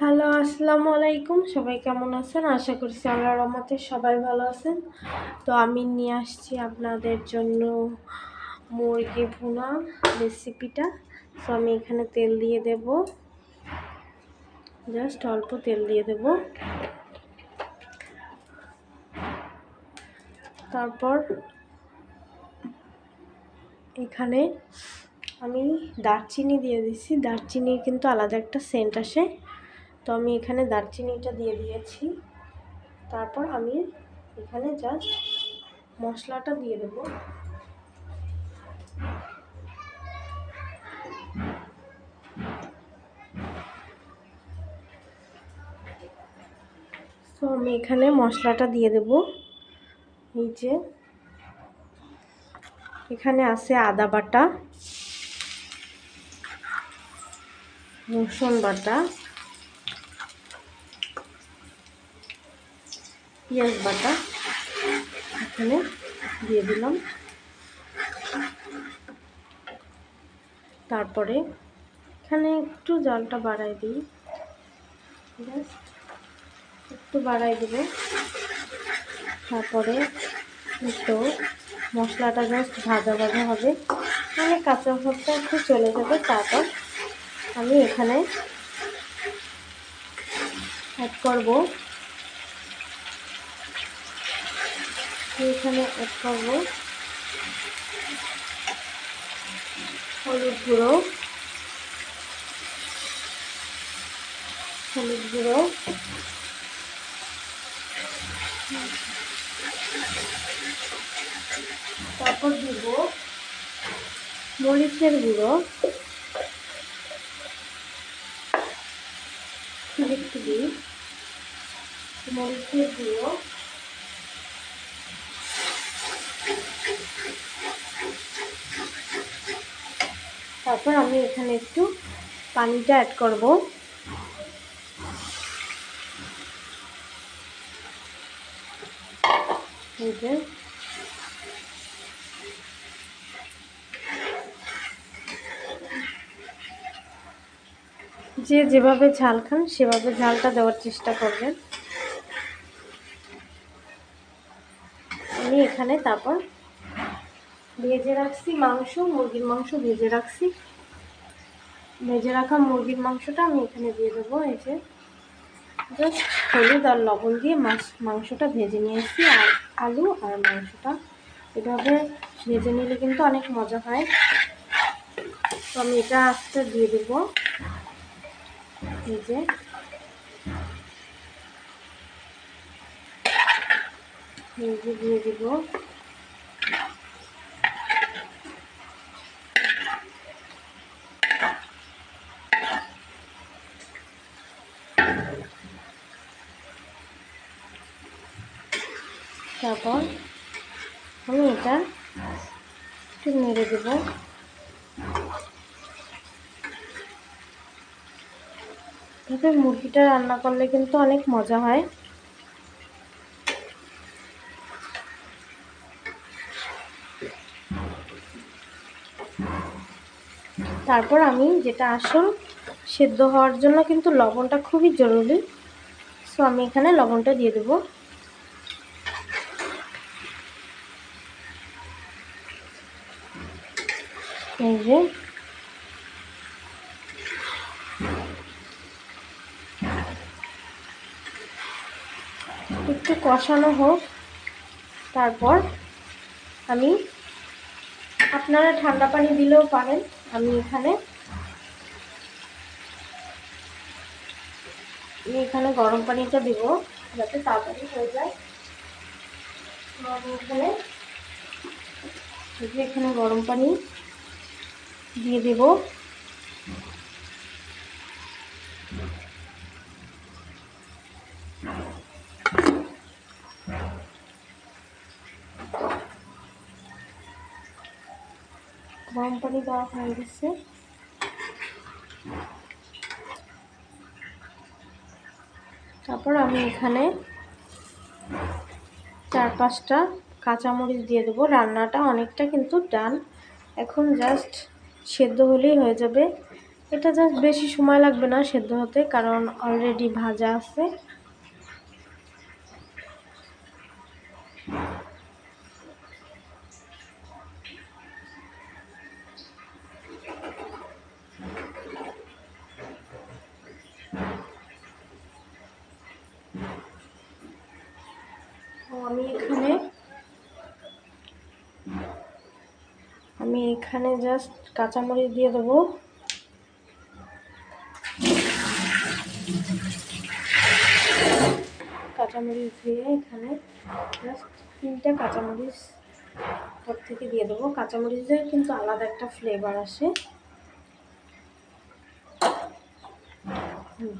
Hello, আসসালামু আলাইকুম। সবাই কেমন আছেন? আশা করছি আল্লাহ রহমতে সবাই ভালো আছেন। তো আমি নিয়ে আসছি আপনাদের জন্য মুরগি ভুনা রেসিপিটা তো আমি এখানে তেল দিয়ে দেব। জাস্ট অল্প তেল দিয়ে দেব। তারপর এখানে আমি দারচিনি দিয়ে দিচ্ছি দারচিনির কিন্তু আলাদা একটা সেন্ট আসে। তো আমি এখানে দারচিনিটা দিয়ে দিয়েছি। তারপর আমি এখানে জাস্ট মশলাটা দিয়ে দেবো। তো আমি এখানে মশলাটা দিয়ে দেব। এই যে এখানে আছে আদা বাটা, রসুন বাটা। পেঁয়াজ বাটা। এখানে দিয়ে দিলাম। তারপরে এখানে একটু জলটা বাড়াই দিই। একটু বাড়াই দেব। তারপরে একটু মশলাটা জাস্ট ভাজা ভাজা হবে। মানে কাঁচা ভাবটা একটু চলে যাবে, তারপর আমি এখানে অ্যাড করব এখানে অ্যাড হলুদ গুঁড়ো। হলুদ গুঁড়ো। তারপর দিব মরিচের গুঁড়ো। মরিচের গুঁড়ো। তারপর আমি এখানে একটু পানিটা অ্যাড করব। যে যেভাবে ঝাল খান, সেভাবে ঝালটা দেওয়ার চেষ্টা করবেন। আমি এখানে তারপর ভেজে রাখছি মাংস, মুরগির মাংস ভেজে রাখছি। ভেজে রাখা মুরগির মাংসটা আমি এখানে দিয়ে দেবো, এই যে। জাস্ট হলুদ আর লবণ দিয়ে মাছ, মাংসটা ভেজে নিয়েছি আর আলু আর মাংসটা। এভাবে ভেজে নিলে কিন্তু অনেক মজা হয়। তো আমি এটা আস্তে দিয়ে দেবো। এই যে দিয়ে দিব। তারপর আমি এটা একটু নেড়ে দেবো। এভাবে মুরগিটা রান্না করলে কিন্তু অনেক মজা হয়। তারপর আমি যেটা আসল সেদ্ধ হওয়ার জন্য কিন্তু লবণটা খুবই জরুরি। সো আমি এখানে লবণটা দিয়ে দেবো। এই যে। একটু কষানো হোক, তারপর আমি আপনারা ঠান্ডা পানি দিলেও পারেন, আমি এখানে আমি এখানে গরম পানিটা দেব যাতে তাড়াতাড়ি হয়ে যায়। এখানে এখানে গরম পানি দিয়ে দেব। গরম পানি দেওয়া হয়ে গেছে। তারপর আমি এখানে চার পাঁচটা কাঁচামরিচ দিয়ে দেবো। রান্নাটা অনেকটা কিন্তু ডান। এখন জাস্ট সেদ্ধ হলেই হয়ে যাবে। এটা জাস্ট বেশি সময় লাগবে না সেদ্ধ হতে, কারণ অলরেডি ভাজা আছে। আমি এখানে জাস্ট কাঁচামরিচ দিয়ে দেবো। কাঁচামরিচ দিয়ে এখানে জাস্ট তিনটা কাঁচামরিচ ওর থেকে দিয়ে দেবো। কাঁচামরিচের কিন্তু আলাদা একটা ফ্লেভার আসে।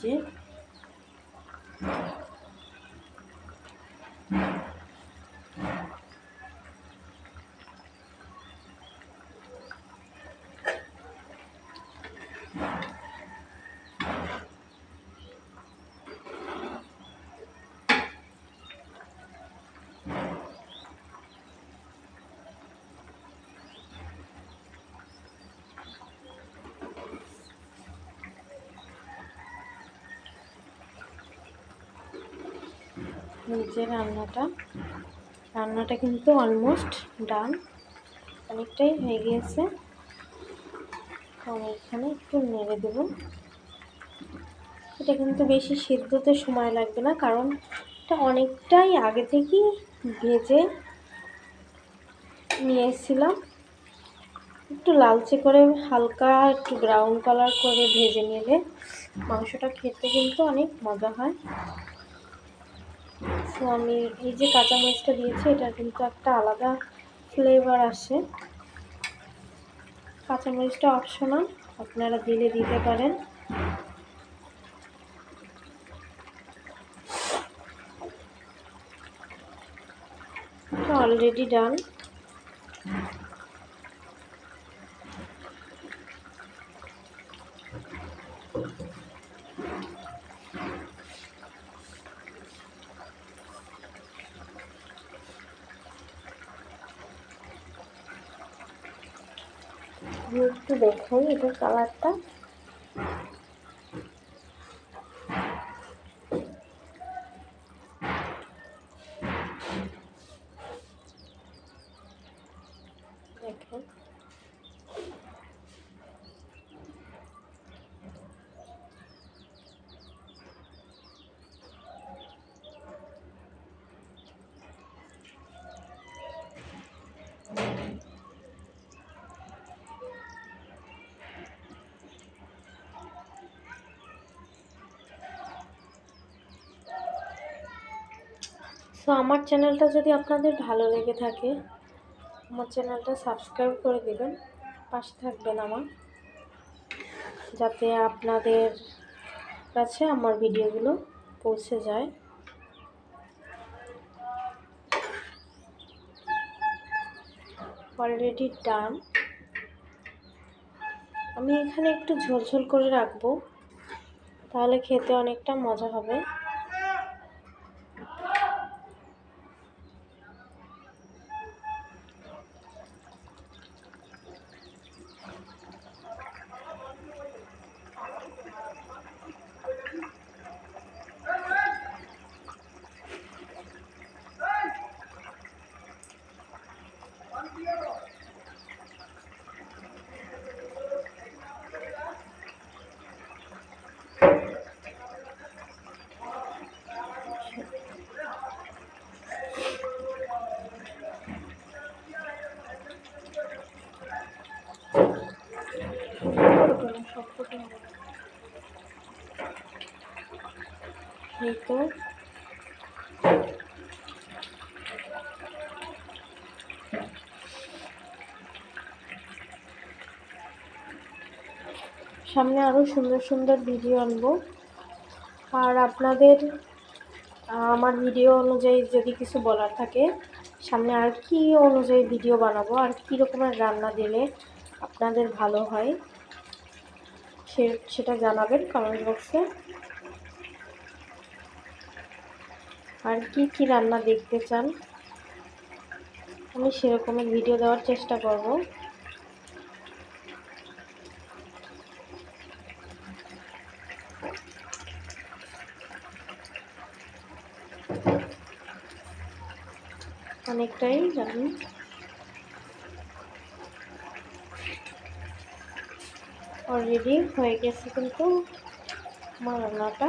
যে। যে রান্নাটা। রান্নাটা কিন্তু অলমোস্ট ডান অনেকটাই হয়ে গিয়েছে। আমি এখানে একটু নেড়ে দেব। এটা কিন্তু বেশি সিদ্ধতে সময় লাগবে না, কারণ এটা অনেকটাই আগে থেকেই ভেজে নিয়ে এসেছিলাম একটু লালচে করে হালকা একটু ব্রাউন কালার করে ভেজে নিলে মাংসটা খেতে কিন্তু অনেক মজা হয়। সো আমি এই যে কাঁচামরিচটা দিয়েছি, এটা কিন্তু একটা আলাদা ফ্লেভার আসে। কাঁচামরিচটা অপশনাল আপনারা দিলে দিতে পারেন। অলরেডি ডান একটু দেখাই এটার কালারটা সো আমার চ্যানেলটা যদি আপনাদের ভালো লেগে থাকে, আমার চ্যানেলটা সাবস্ক্রাইব করে দেবেন, পাশে থাকবেন আমার, যাতে আপনাদের কাছে আমার ভিডিওগুলো পৌঁছে যায়। অলরেডি ডান আমি এখানে একটু ঝোলঝোল করে রাখব, তাহলে খেতে অনেকটা মজা হবে। এই তো। সামনে আরও সুন্দর সুন্দর ভিডিও আনব। আর আপনাদের আমার ভিডিও অনুযায়ী যদি কিছু বলার থাকে, সামনে আর কি অনুযায়ী ভিডিও বানাবো? আর কী রকমের রান্না দিলে আপনাদের ভালো হয়? সে, সেটা জানাবেন কমেন্ট বক্সে আর কি কি রান্না দেখতে চান? আমি সেরকমের ভিডিও দেওয়ার চেষ্টা করব। অনেকটাই জানি। অলরেডি হয়ে গেছে কিন্তু রান্নাটা